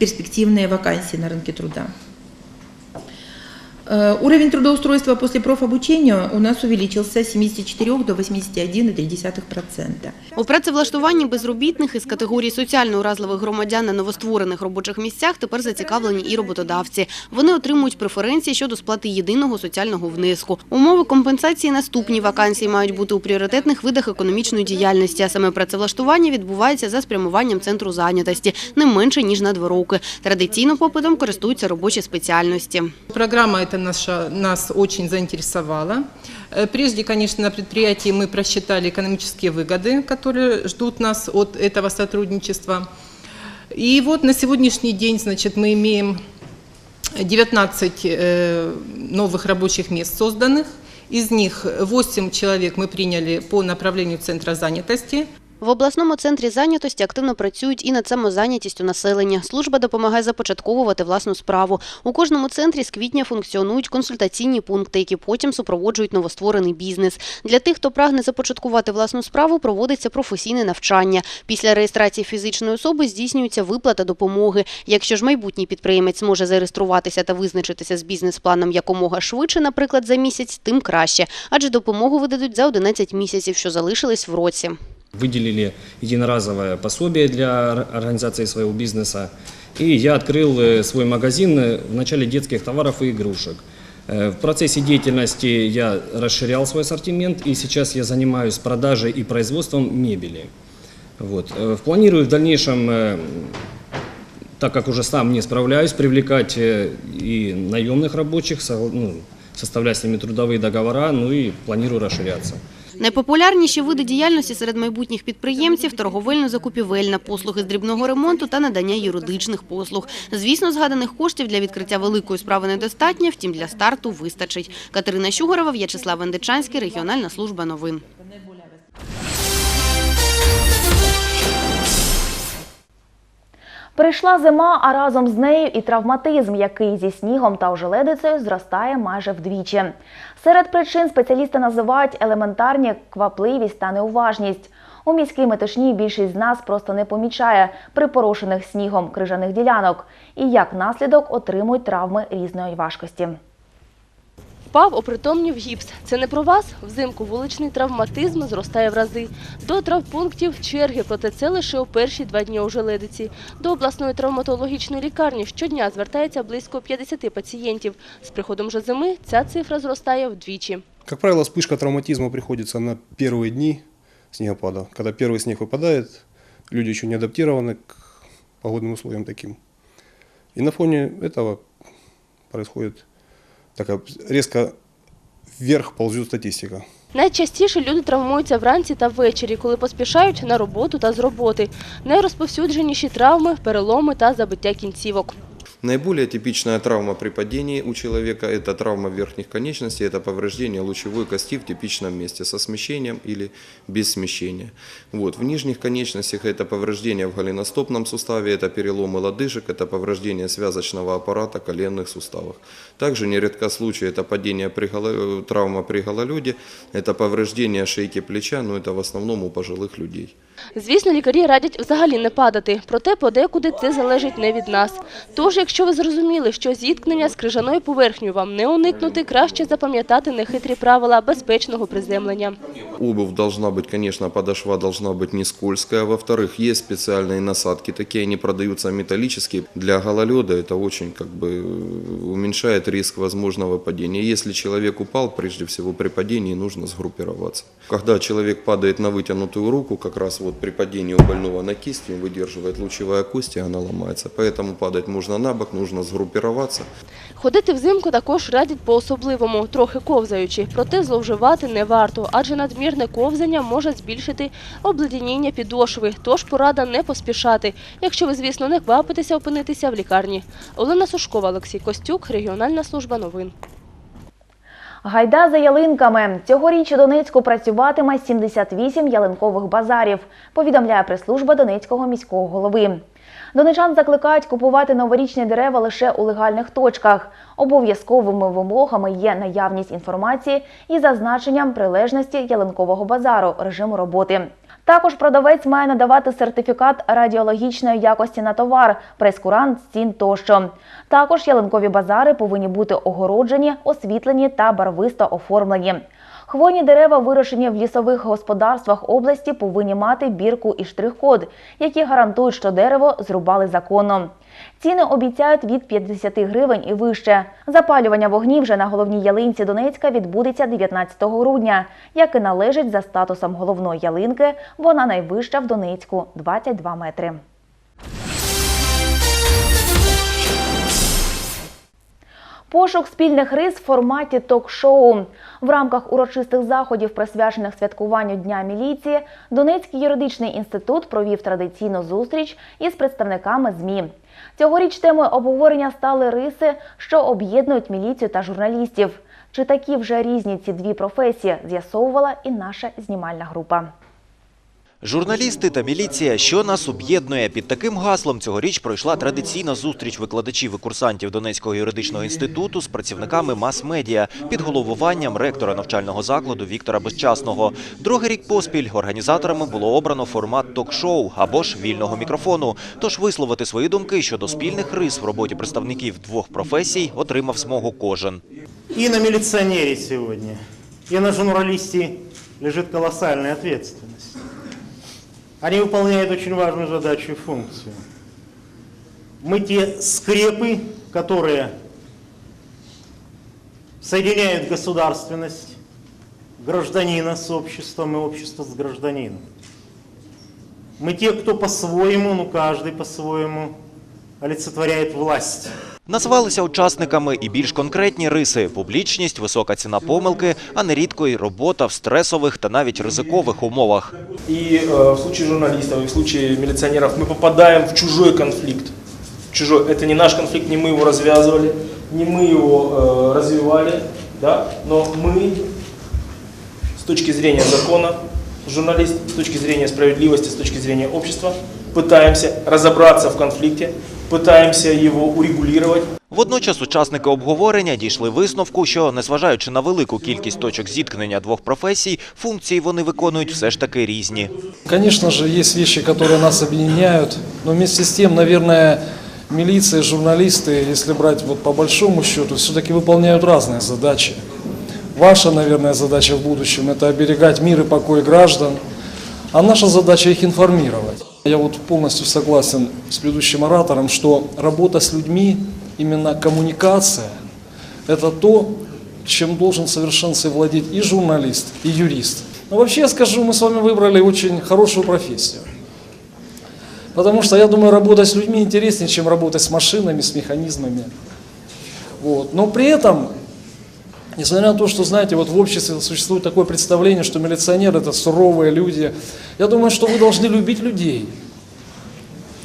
перспективные вакансии на рынке труда. Э, Уровень трудоустройства после профобучения у нас увеличился с 74 до 81,3%. У працевлаштуванні безробітних із категорії соціально уразливих громадян на новостворених робочих місцях тепер зацікавлені і роботодавці. Вони отримують преференції щодо сплати єдиного соціального внеску. Умови компенсації наступні вакансії мають бути у пріоритетних видах економічної діяльності, а саме працевлаштування відбувається за спрямуванням центру зайнятості не менше ніж на два роки. Традиційно попитом користуються робочі спеціальності. Программа эта наша, нас очень заинтересовала. Э, Прежде, конечно, на предприятии мы просчитали экономические выгоды, которые ждут нас от этого сотрудничества. И вот на сегодняшний день, значит, мы имеем 19 э, новых рабочих мест созданных. Из них 8 человек мы приняли по направлению Центра занятости. В обласному центрі зайнятості активно працюють і над самозайнятістю населення. Служба допомагає започатковувати власну справу. У кожному центрі з квітня функціонують консультаційні пункти, які потім супроводжують новостворений бізнес. Для тих, хто прагне започаткувати власну справу, проводиться професійне навчання. Після реєстрації фізичної особи здійснюється виплата допомоги. Якщо ж майбутній підприємець може зареєструватися та визначитися з бізнес-планом якомога швидше, наприклад, за місяць, тим краще, адже допомогу видадуть за 11 місяців, що залишились в році. Выделили единоразовое пособие для ор- организации своего бизнеса. И я открыл э, свой магазин э, в начале детских товаров и игрушек. Э, В процессе деятельности я расширял свой ассортимент, и сейчас я занимаюсь продажей и производством мебели. Вот. Планирую в дальнейшем, так как уже сам не справляюсь, привлекать и наемных рабочих, ну, составлять с ними трудовые договора, ну и планирую расширяться. Найпопулярніші види діяльності серед майбутніх підприємців – торговельно-закупівельна, послуги з дрібного ремонту та надання юридичних послуг. Звісно, згаданих коштів для відкриття великої справи недостатньо, втім для старту вистачить. Катерина Щугорова, В'ячеслав Вендичанський, регіональна служба новин. Прийшла зима, а разом з нею і травматизм, який зі снігом та ожеледицею зростає майже вдвічі. Серед причин спеціалісти називають елементарні квапливість та неуважність. У міській метушні більшість з нас просто не помічає припорошених снігом крижаних ділянок і як наслідок отримують травми різної важкості. Впав, опритомнів гіпс. Це не про вас? Взимку вуличний травматизм зростає в рази. До травмпунктів черги, проте це лише у перші два дні ожеледиці. До обласної травматологічної лікарні щодня звертається близько 50 пацієнтів. З приходом же зими ця цифра зростає вдвічі. Как правило, вспышка травматизма приходится на первые дни снегопада. Когда первый снег выпадает, люди еще не адаптированы к погодным условиям таким. И на фоне этого происходит такая різка вверх ползет статистика. Найчастіше люди травмуються вранці та ввечері, коли поспішають на роботу та з роботи. Найрозповсюдженіші травми, переломи та забиття кінцівок. Наиболее типичная травма при падении у человека – это травма верхних конечностей, это повреждение лучевой кости в типичном месте со смещением или без смещения. Вот. В нижних конечностях это повреждение в голеностопном суставе, это переломы лодыжек, это повреждение связочного аппарата, коленных суставах. Также нередко случаи – это падение при голо- травма при гололеде, это повреждение шейки плеча, но это в основном у пожилых людей. Звісно, лікарі радять взагалі не падати, проте подекуди це залежить не від нас. Тож, якщо ви зрозуміли, що зіткнення з крижаною поверхнею вам не уникнути, краще запам'ятати нехитрі правила безпечного приземлення. Обувь должна быть, конечно, подошва должна быть не скользкая. Во-вторых, есть специальные насадки, такие они продаются металлические. Для гололеда это очень как бы э, уменьшает риск возможного падения. Если человек упал, прежде всего при падении нужно сгруппироваться. Когда человек падает на вытянутую руку, как раз вот при падении у больного на кисть, он выдерживает лучевая кость, и она ломается. Поэтому падать можно на бок, нужно сгруппироваться. Ходити взимку також радять по-особливому, трохи ковзаючи. Проте зловживати не варто, адже надмірне ковзання може збільшити обледеніння підошви. Тож порада не поспішати, якщо ви, звісно, не квапитеся опинитися в лікарні. Олена Сушкова, Олексій Костюк, регіональна служба новин. Гайда за ялинками. Цьогоріч у Донецьку працюватиме 78 ялинкових базарів, повідомляє прес-служба Донецького міського голови. Донечан закликають купувати новорічні дерева лише у легальних точках. Обов'язковими вимогами є наявність інформації і зазначенням прилежності ялинкового базару режиму роботи. Також продавець має надавати сертифікат радіологічної якості на товар, прескурант, стін тощо. Також ялинкові базари повинні бути огороджені, освітлені та барвисто оформлені. Хвойні дерева, вирощені в лісових господарствах області, повинні мати бірку і штрих-код, які гарантують, що дерево зрубали законно. Ціни обіцяють від 50 гривень і вище. Запалювання вогнів вже на головній ялинці Донецька відбудеться 19 грудня. Як і належить за статусом головної ялинки, вона найвища в Донецьку 22 метри. Пошук спільних рис в форматі ток-шоу. В рамках урочистих заходів, присвячених святкуванню Дня міліції, Донецький юридичний інститут провів традиційну зустріч із представниками ЗМІ. Цьогоріч темою обговорення стали риси, що об'єднують міліцію та журналістів. Чи такі вже різні ці дві професії, з'ясовувала і наша знімальна група. Журналісти та міліція, що нас об'єднує. Під таким гаслом цьогоріч пройшла традиційна зустріч викладачів і курсантів Донецького юридичного інституту з працівниками мас-медіа під головуванням ректора навчального закладу Віктора Безчасного. Другий рік поспіль організаторами було обрано формат ток-шоу або ж вільного мікрофону. Тож висловити свої думки щодо спільних рис в роботі представників двох професій отримав змогу кожен. И на милиционере сегодня, и на журналисте лежит колоссальная ответственность. Они выполняют очень важную задачу и функцию. Мы те скрепы, которые соединяют государственность, гражданина с обществом и общество с гражданином. Мы те, кто по-своему, ну каждый по-своему, олицетворяет власть. Назвалися учасниками і більш конкретні риси – публічність, висока ціна помилки, а нерідко й робота в стресових та навіть ризикових умовах. И э, в случае журналистов, и в случае милиционеров мы попадаем в чужой конфликт. Чужой. Это не наш конфликт, не мы его развязывали, не мы его э, развивали, да? но мы с точки зрения закона, журналист с точки зрения справедливости, с точки зрения общества, пытаемся разобраться в конфликте, пытаемся его урегулировать, Водночас учасники обговорення дійшли висновку, що, незважаючи на велику кількість точок зіткнення двох професій, функції вони виконують все ж таки різні. Конечно же, есть вещи, которые нас объединяют, но вместе с тем, наверное, милиция, журналисты, если брать вот по большому счету, все-таки выполняют разные задачи. Ваша, наверное, задача в будущем – это оберегать мир и покой граждан, а наша задача их информировать. Я вот полностью согласен с предыдущим оратором, что работа с людьми, именно коммуникация – это то, чем должен совершенстве владеть и журналист, и юрист. Но вообще я скажу, мы с вами выбрали очень хорошую профессию. Потому что, я думаю, работать с людьми интереснее, чем работать с машинами, с механизмами. Вот. Но при этом, несмотря на то, что, знаете, вот в обществе существует такое представление, что милиционеры – это суровые люди, я думаю, что вы должны любить людей,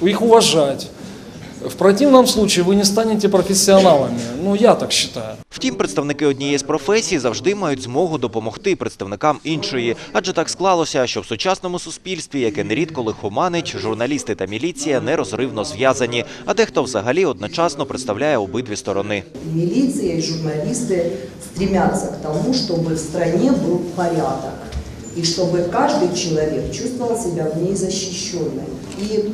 их уважать. В противном случае вы не станете профессионалами. Ну, я так считаю. Втім, представники однієї з професій завжди мають змогу допомогти представникам іншої. Адже так склалося, що в сучасному суспільстві, яке нерідко лихоманить, журналісти та міліція нерозривно зв'язані, а дехто взагалі одночасно представляє обидві сторони. Милиция и журналисты стремятся к тому, чтобы в стране был порядок. И чтобы каждый человек чувствовал себя в ней защищенным. И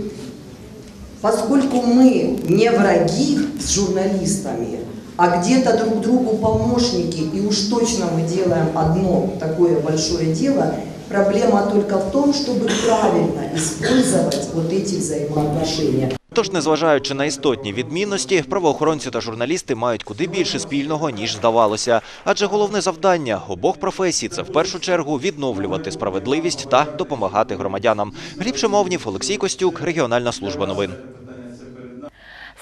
поскольку мы не враги с журналистами, а где-то друг другу помощники, и уж точно мы делаем одно такое большое дело, проблема только в том, чтобы правильно использовать вот эти взаимоотношения. Тож, незважаючи на істотні відмінності, правоохоронці та журналісти мають куди більше спільного, ніж здавалося. Адже головне завдання обох професій – це в першу чергу відновлювати справедливість та допомагати громадянам. Гліб Шимовнів, Олексій Костюк, Регіональна служба новин.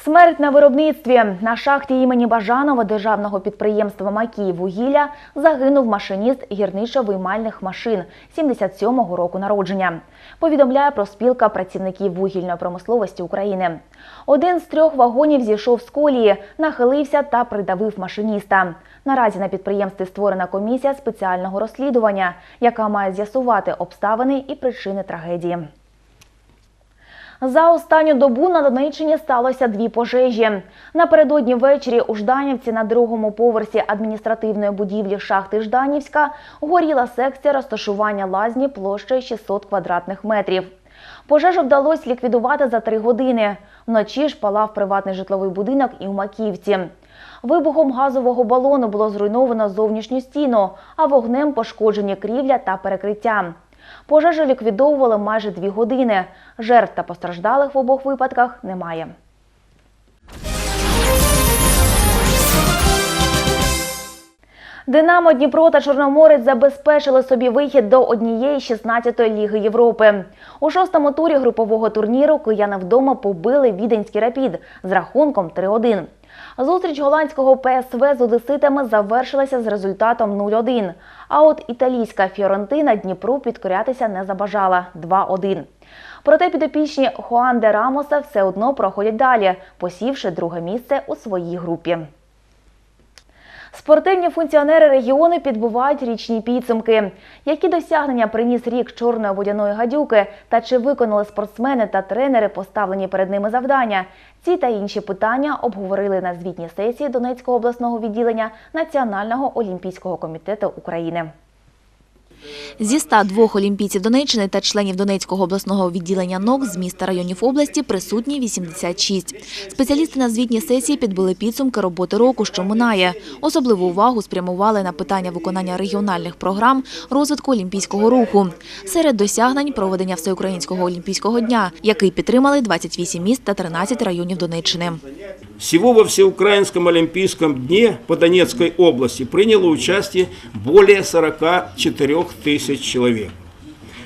Смерть на виробництві на шахті імені Бажанова державного підприємства «Макіїввугілля» загинув машиніст гірничо-виймальних машин 77-го року народження. Повідомляє профспілка працівників вугільної промисловості України. Один з трьох вагонів зійшов з колії, нахилився та придавив машиніста. Наразі на підприємстві створена комісія спеціального розслідування, яка має з'ясувати обставини і причини трагедії. За останню добу на Донеччині сталося дві пожежі. Напередодні ввечері у Жданівці на другому поверсі адміністративної будівлі шахти Жданівська горіла секція розташування лазні площею 600 квадратних метрів. Пожежу вдалося ліквідувати за три години. Вночі ж палав приватний житловий будинок і в Маківці. Вибухом газового балону було зруйновано зовнішню стіну, а вогнем пошкоджені крівля та перекриття. Пожежу ліквідовували майже дві години. Жертв та постраждалих в обох випадках немає. Динамо Дніпро та Чорноморець забезпечили собі вихід до однієї 16-ї ліги Європи. У шостому турі групового турніру кияни вдома побили віденський рапід з рахунком 3-1. Зустріч голландського ПСВ з одеситами завершилася з результатом 0-1. А от італійська Фіорентина Дніпру підкорятися не забажала 2-1. Проте підопічні Хуан де Рамоса все одно проходять далі, посівши друге місце у своїй групі. Спортивні функціонери регіону підбувають річні підсумки. Які досягнення приніс рік чорної водяної гадюки та чи виконали спортсмени та тренери поставлені перед ними завдання? Ці та інші питання обговорили на звітній сесії Донецького обласного відділення Національного олімпійського комітету України. Зі 102 олімпійців Донеччини та членів Донецького обласного відділення НОК з міста районів області присутні 86. Спеціалісти на звітній сесії підбили підсумки роботи року, що минає. Особливу увагу спрямували на питання виконання регіональних програм розвитку олімпійського руху. Серед досягнень проведення всеукраїнського олімпійського дня, який підтримали 28 міст та 13 районів Донеччини. Всего во Всеукраинском Олимпийском дне по Донецкой области приняло участие более 44 тысяч человек.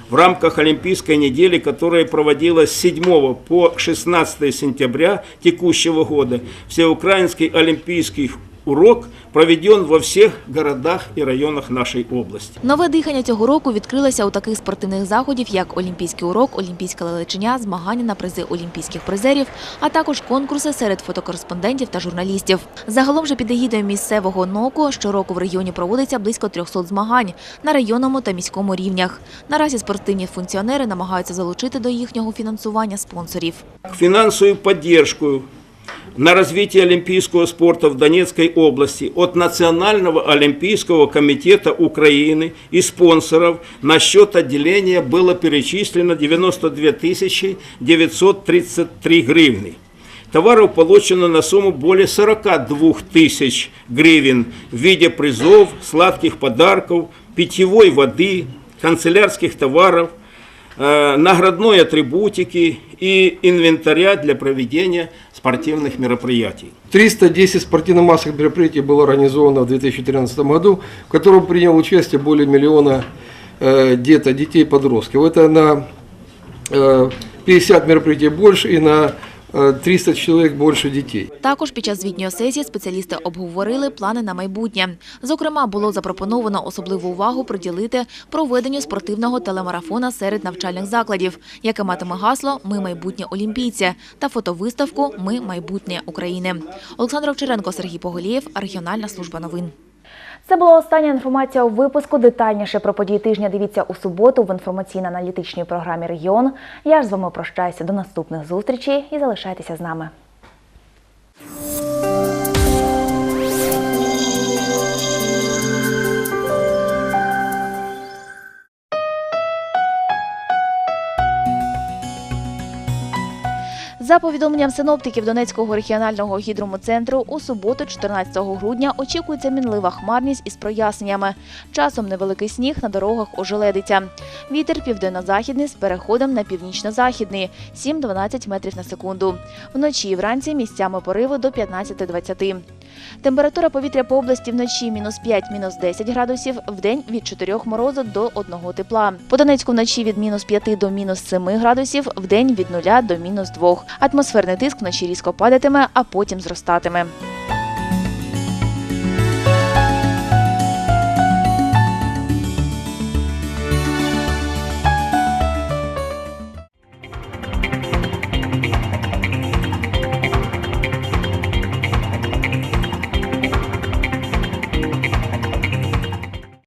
В рамках Олимпийской недели, которая проводилась с 7 по 16 сентября текущего года, Всеукраинский Олимпийский урок проведен во всех городах и районах нашей области. Нове дихання цього року відкрилося у таких спортивних заходів, як Олімпійський урок, Олімпійська лелечення, змагання на призи олімпійських призерів, а також конкурси серед фотокореспондентів та журналістів. Загалом же під егідою місцевого НОКу щороку в регіоні проводиться близько 300 змагань на районному та міському рівнях. Наразі спортивні функціонери намагаються залучити до їхнього фінансування спонсорів. Финансовую поддержку на развитие олимпийского спорта в Донецкой области от Национального олимпийского комитета Украины и спонсоров на счет отделения было перечислено 92 933 гривны. Товаров получено на сумму более 42 тысяч гривен в виде призов, сладких подарков, питьевой воды, канцелярских товаров, наградной атрибутики и инвентаря для проведения спортивных мероприятий. 310 спортивно-массовых мероприятий было организовано в 2013 году, в котором приняло участие более миллиона э, детей и подростков. Это на э, 50 мероприятий больше и на э, 300 человек больше детей. Також під час звітньої сесії спеціалісти обговорили плани на майбутнє. Зокрема, було запропоновано особливу увагу приділити проведенню спортивного телемарафона серед навчальних закладів, яке матиме гасло Ми майбутнє олімпійці та фотовиставку Ми майбутнє України. Олександр Овчаренко, Сергій Поголєєв, регіональна служба новин. Це була остання інформація у випуску. Детальніше про події тижня дивіться у суботу в інформаційно-аналітичній програмі Регіон. Я ж з вами прощаюся до наступних зустрічей і залишайтеся з нами. За повідомленням синоптиків Донецького регіонального гідромоцентру, у суботу, 14 грудня, очікується мінлива хмарність із проясненнями. Часом невеликий сніг на дорогах ожеледиться. Вітер південно-західний з переходом на північно-західний 7-12 метрів на секунду. Вночі і вранці місцями пориви до 15-20. Температура повітря по області вночі мінус 5, мінус 10 градусів, вдень від 4 морозу до 1 тепла. По Донецьку вночі від мінус 5 до мінус 7 градусів, вдень від 0 до мінус 2. Атмосферний тиск вночі різко падатиме, а потім зростатиме.